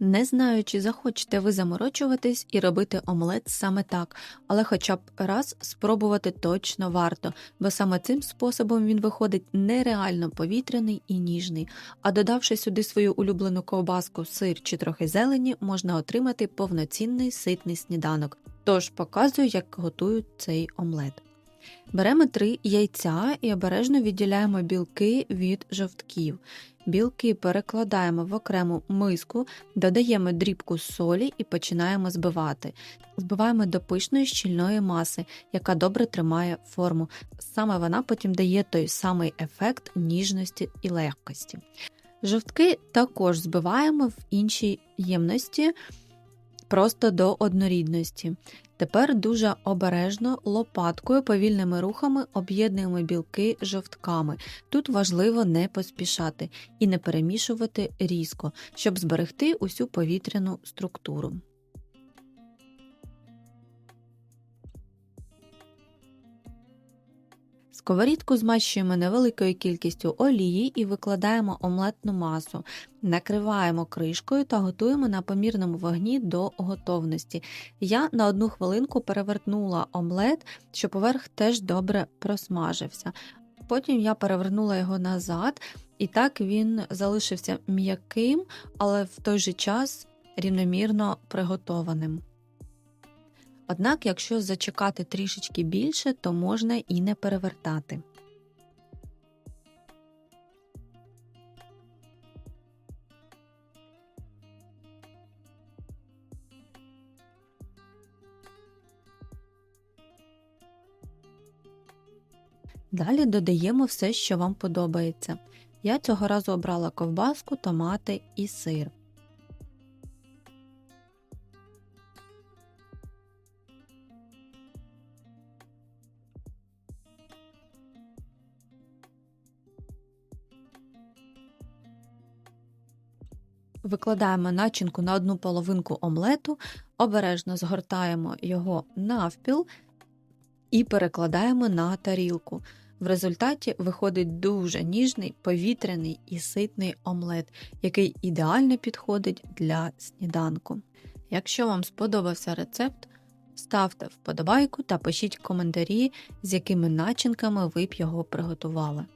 Не знаю, чи захочете ви заморочуватись і робити омлет саме так, але хоча б раз спробувати точно варто, бо саме цим способом він виходить нереально повітряний і ніжний, а додавши сюди свою улюблену ковбаску, сир чи трохи зелені, можна отримати повноцінний ситний сніданок. Тож показую, як готують цей омлет. Беремо три яйця і обережно відділяємо білки від жовтків. Білки перекладаємо в окрему миску, додаємо дрібку солі і починаємо збивати. Збиваємо до пишної щільної маси, яка добре тримає форму. Саме вона потім дає той самий ефект ніжності і легкості. Жовтки також збиваємо в іншій ємності просто до однорідності. Тепер дуже обережно лопаткою повільними рухами об'єднуємо білки жовтками. Тут важливо не поспішати і не перемішувати різко, щоб зберегти усю повітряну структуру. Сковорідку змащуємо невеликою кількістю олії і викладаємо омлетну масу, накриваємо кришкою та готуємо на помірному вогні до готовності. Я на одну хвилинку перевертнула омлет, щоб поверх теж добре просмажився. Потім я перевернула його назад, і так він залишився м'яким, але в той же час рівномірно приготованим. Однак, якщо зачекати трішечки більше, то можна і не перевертати. Далі додаємо все, що вам подобається. Я цього разу обрала ковбаску, томати і сир. Викладаємо начинку на одну половинку омлету, обережно згортаємо його навпіл і перекладаємо на тарілку. В результаті виходить дуже ніжний, повітряний і ситний омлет, який ідеально підходить для сніданку. Якщо вам сподобався рецепт, ставте вподобайку та пишіть коментарі, з якими начинками ви б його приготували.